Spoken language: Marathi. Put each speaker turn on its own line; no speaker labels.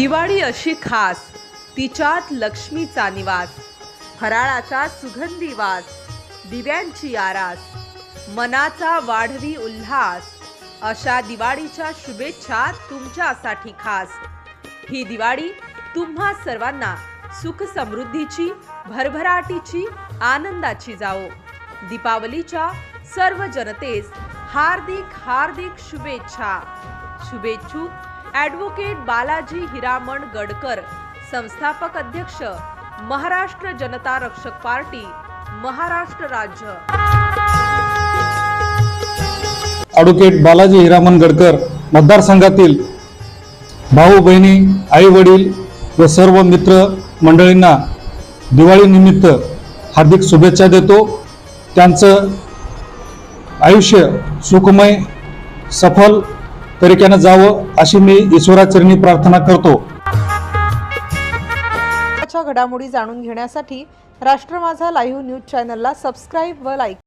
दिवाळी अशी खास तिच्यात लक्ष्मीचा निवास फराळाचा सुगंधी वास दिव्यांची आरास मनाचा वाढवी उल्हास अशा दिवाळीच्या शुभेच्छा तुमच्यासाठी खास. ही दिवाळी तुम्हा सर्वांना सुख समृद्धीची भरभराटीची आनंदाची जाओ दीपावलीच्या सर्व जनतेस हार्दिक हार्दिक शुभेच्छा. शुभेच्छुक ॲडव्होकेट बालाजी हिरामण गडकर संस्थापक अध्यक्ष महाराष्ट्र जनता रक्षक पार्टी महाराष्ट्र राज्य.
ॲडव्होकेट बालाजी हिरामन गडकर मतदारसंघातील भाऊ बहिणी आई वडील व सर्व मित्र मंडळींना दिवाळीनिमित्त हार्दिक शुभेच्छा देतो. त्यांचं आयुष्य सुखमय सफल तरीक्यानं जावं अशी मी ईश्वराचरणी प्रार्थना करतो.
घडामोडी जाणून घेण्यासाठी राष्ट्र माझा लाईव्ह न्यूज चॅनलला सबस्क्राईब व लाईक